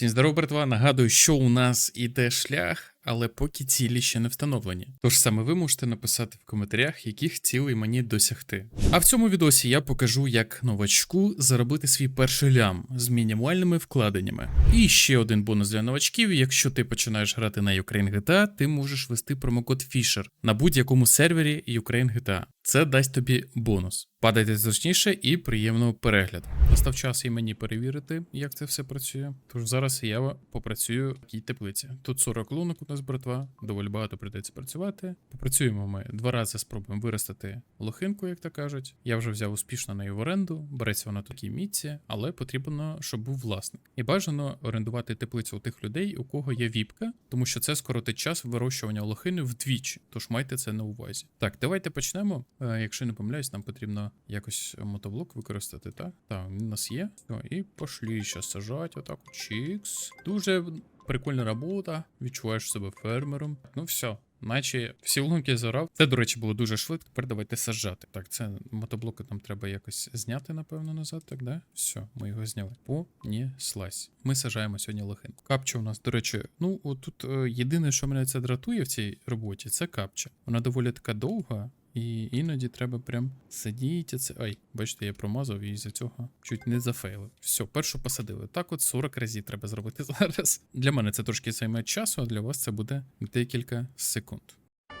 Всім здорово, братва. Нагадую, що у нас іде шлях, але поки цілі ще не встановлені. Тож саме ви можете написати в коментарях, яких цілей мені досягти. А в цьому відосі я покажу, як новачку заробити свій перший лям з мінімальними вкладеннями. І ще один бонус для новачків: якщо ти починаєш грати на Ukraine GTA, ти можеш ввести промокод Fisher на будь-якому сервері Ukraine GTA. Це дасть тобі бонус. Падайте зручніше і приємного перегляду. Настав час і мені перевірити, як це все працює. Тож зараз я попрацюю в такій теплиці. Тут 40 лунок нас братва, доволі багато прийдеться працювати. Попрацюємо ми два рази, спробуємо виростити лохинку, як то кажуть. Я вже взяв успішно неї в оренду, береться вона такій мітці, але потрібно, щоб був власник. І бажано орендувати теплицю у тих людей, у кого є віпка, тому що це скоротить час вирощування лохини вдвічі. Тож майте це на увазі. Так, давайте почнемо. Е, Якщо не помиляюсь, нам потрібно якось мотоблок використати, так? Так, він у нас є. Все, і пошлі ще сажати, отак. Чікс. Дуже прикольна робота. Відчуваєш себе фермером. Ну все. Наче всі лунки зорав. Це, до речі, було дуже швидко. Тепер давайте сажати. Так, це мотоблоки нам треба якось зняти, напевно, назад, так, да? Все, ми його зняли. Поніслась. Ми сажаємо сьогодні лохинку. Капча у нас, до речі, ну отут е, єдине, що мене це дратує в цій роботі, це капча. Вона доволі така довга. І іноді треба прям сидіти. Це. Ай, бачите, я промазав і з-за цього чуть не зафейлив. Все, першу посадили. Так от 40 разів треба зробити зараз. Для мене це трошки займе часу, а для вас це буде декілька секунд.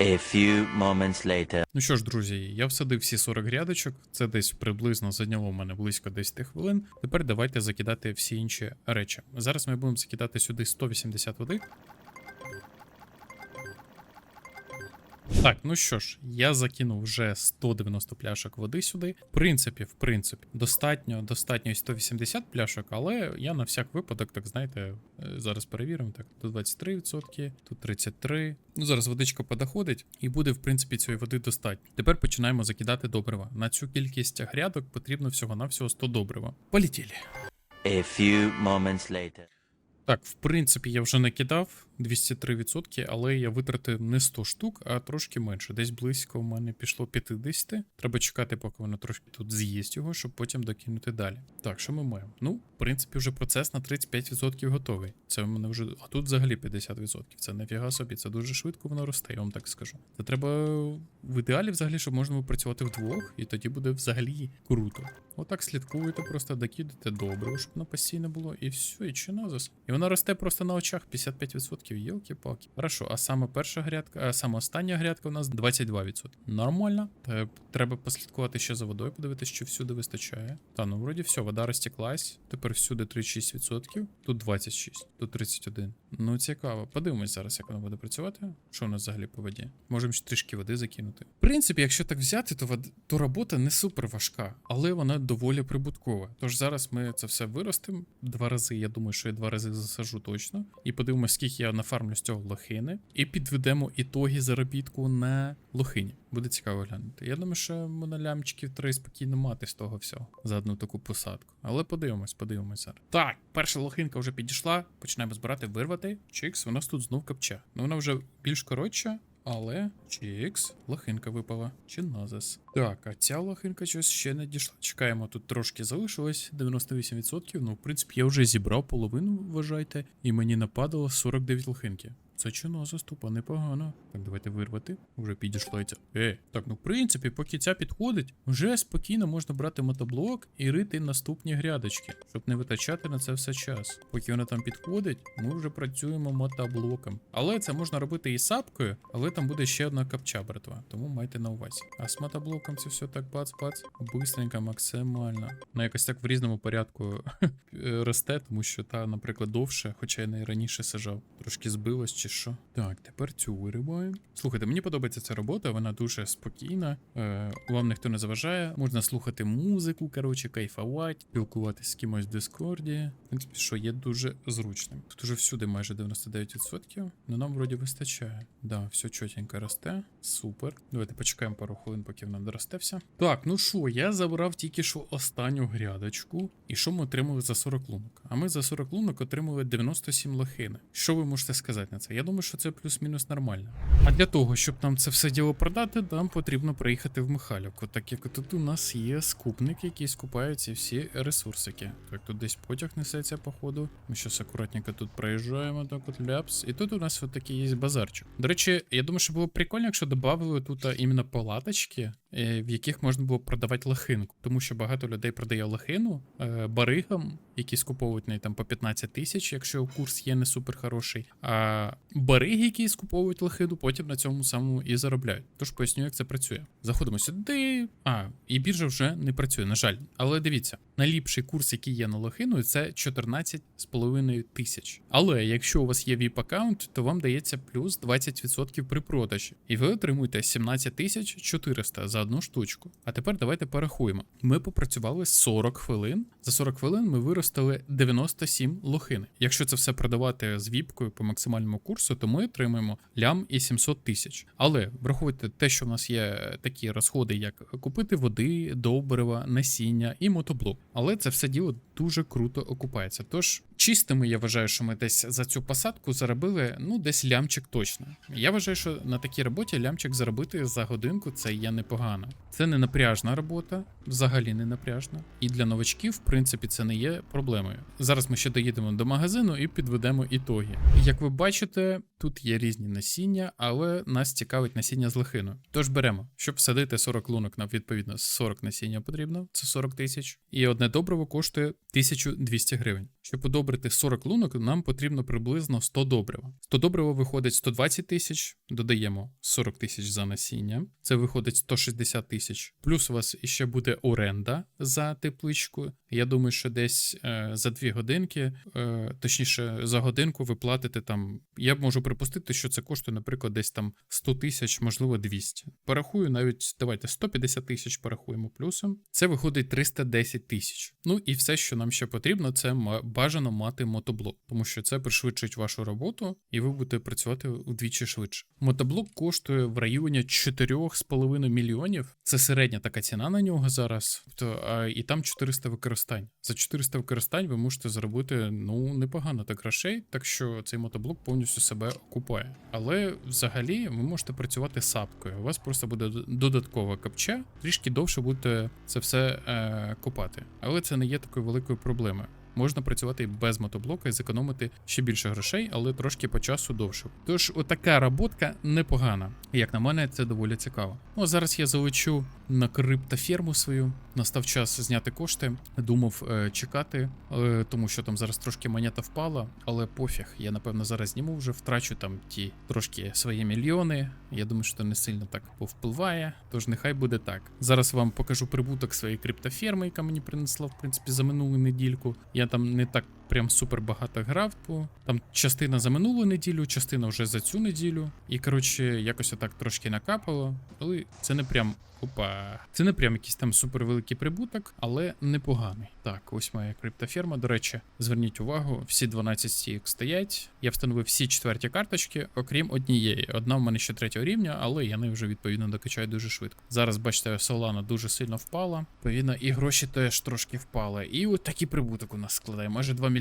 A few moments later. Ну що ж, друзі, я всадив всі 40 грядочок. Це десь приблизно зайняло в мене близько 10 хвилин. Тепер давайте закидати всі інші речі. Зараз ми будемо закидати сюди 180 води. Так, ну що ж, я закинув вже 190 пляшок води сюди. В принципі, в принципі, достатньо, достатньо і 180 пляшок, але я на всяк випадок, так знаєте, е, зараз перевіримо. Так, тут 23%, тут 33%. Ну, зараз водичка подоходить, і буде, в принципі, цієї води достатньо. Тепер починаємо закидати добрива. На цю кількість грядок потрібно всього-навсього 100 добрива. Полетіли. A few moments later. Так, в принципі, я вже накидав 203%, але я витратив не 100 штук, а трошки менше. Десь близько у мене пішло 50. Треба чекати, поки воно трошки тут з'їсть його, щоб потім докинути далі. Так, що ми маємо? Ну, в принципі, вже процес на 35% готовий. Це в мене вже. А тут взагалі 50%. Це нафіга собі, це дуже швидко воно росте, я вам так скажу. Це треба в ідеалі, взагалі, щоб можна було працювати вдвох, і тоді буде взагалі круто. Отак слідкуєте, просто докидайте добре, щоб воно постійно було, і все, і чинозис. І вона росте просто на очах 55%. Йолки-палки. Хорошо, а саме перша грядка, а саме остання грядка у нас 22%. Нормально. Треба послідкувати ще за водою, подивитися, що всюди вистачає. Та ну вроді все, вода розтеклась. Тепер всюди 36%. Тут 26, тут 31. Ну цікаво. Подивимось зараз, як воно буде працювати. Що у нас взагалі по воді? Можемо ще трішки води закинути. В принципі, якщо так взяти, то вод... то робота не супер важка, але вона доволі прибуткова. Тож зараз ми це все виростимо два рази. Я думаю, що я два рази засажу точно. І подивимось, скільки я нафармлю з цього лохини. І підведемо ітоги заробітку на лохині. Буде цікаво глянути. Я думаю, що можна лямчиків три спокійно мати з того всього за одну таку посадку. Але подивимось, подивимось зараз. Так, перша лохинка вже підійшла. Починаємо збирати, вирвати. Чикс, у нас тут знов капча. Ну вона вже більш коротша. Але Чікс, лохинка випала. Чи назис. Так, а ця лохинка щось ще не дійшла. Чекаємо, тут трошки залишилось 98%. Ну, в принципі, я вже зібрав половину, вважайте, і мені нападало 49 лохинки. Це чино заступа, непогано. Так, давайте вирвати. Вже підійшло ця. Е, так, ну в принципі, поки ця підходить, вже спокійно можна брати мотоблок і рити наступні грядочки, щоб не витрачати на це все час. Поки вона там підходить, ми вже працюємо мотоблоком. Але це можна робити і сапкою, але там буде ще одна капча, братва. Тому майте на увазі. А з мотоблоком це все так бац-бац. Бистренько, максимально. Ну якось так в різному порядку росте, тому що та, наприклад, довше, хоча я не раніше сажав. Трошки збилось чи що. Так, тепер цю вириваємо. Слухайте, мені подобається ця робота, вона дуже спокійна. Е, вам ніхто не заважає. Можна слухати музику, коротше, кайфувати, спілкуватися з кимось в Дискорді. В принципі, що є дуже зручним. Тут уже всюди майже 99%, але нам вроді вистачає. Да, все чотенько росте. Супер. Давайте почекаємо пару хвилин, поки вона доросте. Так, ну що, я забрав тільки що останню грядочку. І що ми отримали за 40 лунок? А ми за 40 лунок отримали 97 лохини. Що ви можете сказати на це? Я думаю, що це плюс-мінус нормально. А для того, щоб нам це все діло продати, нам потрібно приїхати в Михайлівку, так як тут у нас є скупник, який скупає ці всі ресурсики. Так, тут десь потяг несеться, походу. Ми щас акуратненько тут проїжджаємо, так от ляпс. І тут у нас от такий є базарчик. До речі, я думаю, що було прикольно, якщо додали тут іменно палаточки, в яких можна було продавати лохинку. Тому що багато людей продає лохину е, баригам, які скуповують неї там по 15 тисяч, якщо курс є не супер хороший. А бариги, які скуповують лохину, потім на цьому самому і заробляють. Тож поясню, як це працює. Заходимо сюди. А, і біржа вже не працює, на жаль. Але дивіться, найліпший курс, який є на лохину, це 14,5 тисяч. Але якщо у вас є VIP аккаунт, то вам дається плюс 20% при продажі. І ви отримуєте 17 тисяч 400 за одну штучку. А тепер давайте порахуємо. Ми попрацювали 40 хвилин. За 40 хвилин ми виростили 97 лохин. Якщо це все продавати з віпкою по максимальному курсу, то ми отримаємо лям і 700 тисяч. Але враховуйте те, що в нас є такі розходи, як купити води, добрива, насіння і мотоблок. Але це все діло дуже круто окупається. Тож чистими я вважаю, що ми десь за цю посадку заробили ну десь лямчик точно. Я вважаю, що на такій роботі лямчик заробити за годинку це є непогано. Це не напряжна робота, взагалі не напряжна. І для новачків, в принципі, це не є проблемою. Зараз ми ще доїдемо до магазину і підведемо ітоги. Як ви бачите, тут є різні насіння, але нас цікавить насіння з лохиною. Тож беремо, щоб всадити 40 лунок, нам відповідно 40 насіння потрібно, це 40 тисяч. І одне добриво коштує 1200 гривень. Щоб удобрити 40 лунок, нам потрібно приблизно 100 добрива. 100 добрива виходить 120 тисяч, додаємо 40 тисяч за насіння. Це виходить 160 тисяч. Плюс у вас іще буде оренда за тепличку. Я думаю, що десь е, за 2 годинки, е, точніше, за годинку ви платите там. Я можу припустити, що це коштує, наприклад, десь там 100 тисяч, можливо, 200. Порахую навіть, давайте 150 тисяч порахуємо плюсом. Це виходить 310 тисяч. Ну і все, що нам ще потрібно, це бажано мати мотоблок, тому що це пришвидшить вашу роботу, і ви будете працювати вдвічі швидше. Мотоблок коштує в районі 4,5 мільйонів. Це середня така ціна на нього зараз. Тобто, і там 400 використань. За 400 використань ви можете заробити ну непогано так грошей, так що цей мотоблок повністю себе окупає. Але взагалі ви можете працювати сапкою. У вас просто буде додаткова капча, трішки довше будете це все е, копати. Але це не є такою великою проблемою. Можна працювати без мотоблока і зекономити ще більше грошей, але трошки по часу довше. Тож, отака роботка непогана. Як на мене, це доволі цікаво. Ну а зараз я залечу на криптоферму свою. Настав час зняти кошти. Думав е, чекати, е, тому що там зараз трошки монета впала, але пофіг. Я напевно зараз зніму вже втрачу там ті трошки свої мільйони. Я думаю, що не сильно так повпливає. Тож нехай буде так. Зараз вам покажу прибуток своєї криптоферми, яка мені принесла в принципі за минулу недільку. Я там не так прям супер багато грав. По там частина за минулу неділю, частина вже за цю неділю. І коротше, якось отак трошки накапало. Але це не прям. Опа, це не прям якийсь там супер великий прибуток, але непоганий. Так, ось моя криптоферма. До речі, зверніть увагу, всі 12 стійок стоять. Я встановив всі четверті карточки, окрім однієї. Одна в мене ще третього рівня, але я неї вже відповідно докачаю дуже швидко. Зараз, бачите, Solana дуже сильно впала. Відповідно, і гроші теж трошки впали. І от такий прибуток у нас складає. Майже 2 мільйони.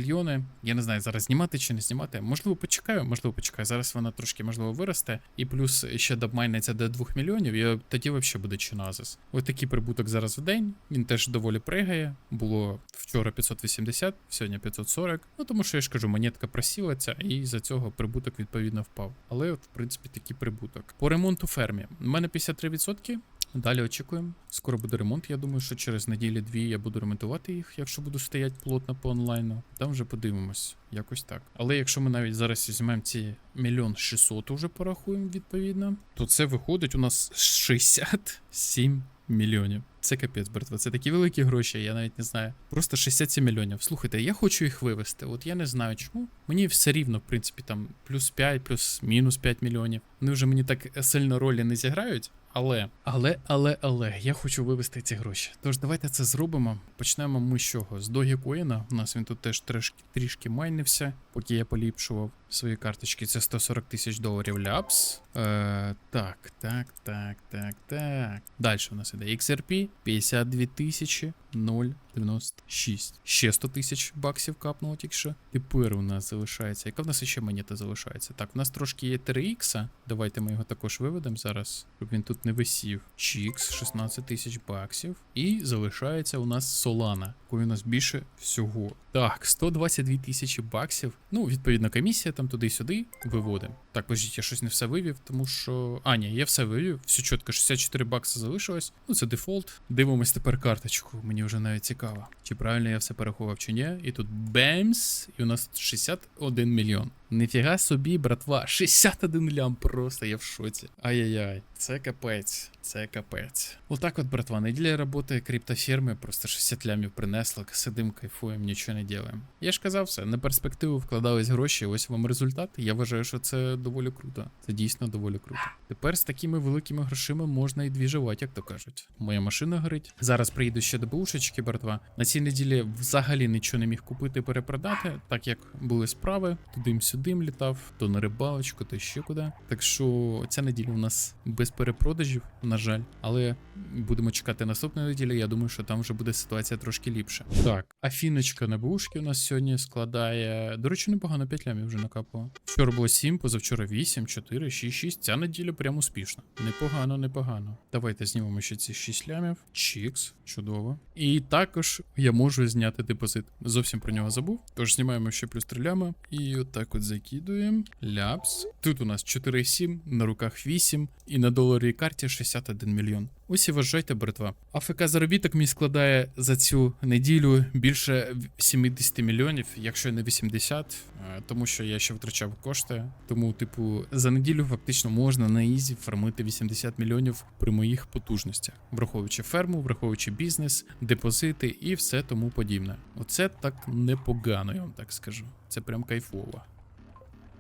Я не знаю, зараз знімати чи не знімати. Можливо, почекаю, можливо, почекаю. Зараз вона трошки можливо виросте. І плюс ще добмайниться до 2 мільйонів. І тоді взагалі буде чиназис. Ось такий прибуток зараз в день. Він теж доволі пригає. Було вчора 580, сьогодні 540. Ну тому що я ж кажу, монетка просілася, і за цього прибуток відповідно впав. Але от, в принципі, такий прибуток. По ремонту фермі. У мене 53%. Далі очікуємо. Скоро буде ремонт. Я думаю, що через неділі-дві я буду ремонтувати їх, якщо буду стояти плотно по онлайну. Там вже подивимось, якось так. Але якщо ми навіть зараз візьмемо ці мільйон 600 уже порахуємо відповідно, то це виходить у нас 67 мільйонів. Це капець, братва. Це такі великі гроші, я навіть не знаю. Просто 67 мільйонів. Слухайте, я хочу їх вивести. От я не знаю чому. Мені все рівно, в принципі, там плюс 5, плюс мінус 5 мільйонів. Вони вже мені так сильно ролі не зіграють. Але, але, але, але, я хочу вивести ці гроші. Тож давайте це зробимо. Почнемо ми з чого? З Dogecoin. У нас він тут теж трішки, трішки майнився, поки я поліпшував свої карточки. Це 140 тисяч доларів ляпс. Е, так, так, так, так, так. Далі у нас іде XRP 52 тисячі 0,96. Ще 100 тисяч баксів капнуло тільки що. Тепер у нас залишається. Яка в нас ще монета залишається? Так, в нас трошки є 3х. Давайте ми його також виведемо зараз, щоб він тут не висів. Чікс, 16 тисяч баксів. І залишається у нас Solana, якої у нас більше всього. Так, 122 тисячі баксів. Ну, відповідно, комісія там туди-сюди виводимо. Так, подождіть, я щось не все вивів, тому що. А, ні, я все вивів. Все чітко, 64 бакси залишилось. Ну, це дефолт. Дивимось тепер карточку. Мені вже навіть цікаво. Чи правильно я все переховав, чи ні. І тут бемс, і у нас 61 мільйон. Ніфіга собі, братва, 61 лям просто, я в шоці. Ай-яй-яй, це капець, це капець. Отак от, братва, неділя роботи криптофірми, просто 60 лямів принесла, сидим, кайфуємо, нічого не ділаємо. Я ж казав все, на перспективу вкладались гроші, ось вам результат. Я вважаю, що це доволі круто. Це дійсно доволі круто. Тепер з такими великими грошима можна і двіжувати, як то кажуть. Моя машина горить. Зараз приїду ще до бушечки, братва. На цій неділі взагалі нічого не міг купити перепродати, так як були справи, туди-сюди літав, то на рибалочку, то ще куди. Так що ця неділя у нас без перепродажів, на жаль. Але будемо чекати наступної неділі. Я думаю, що там вже буде ситуація трошки ліпша. Так, афіночка на бушки у нас сьогодні складає. До речі, непогано 5 лямів вже накапало. Вчора було 7, позавчора 8, 4, 6, 6. Ця неділя прям успішна. Непогано, непогано. Давайте знімемо ще ці 6 лямів. Чікс, чудово. І також я можу зняти депозит. Зовсім про нього забув. Тож знімаємо ще плюс 3 ляма. І отак от закидуємо. Ляпс. Тут у нас 4,7, на руках 8, і на доларовій карті 61 мільйон. Ось і вважайте, братва. АФК заробіток мій складає за цю неділю більше 70 мільйонів, якщо не 80, е, тому що я ще втрачав кошти. Тому, типу, за неділю фактично можна на ізі фармити 80 мільйонів при моїх потужностях, враховуючи ферму, враховуючи бізнес, депозити і все тому подібне. Оце так непогано, я вам так скажу. Це прям кайфово.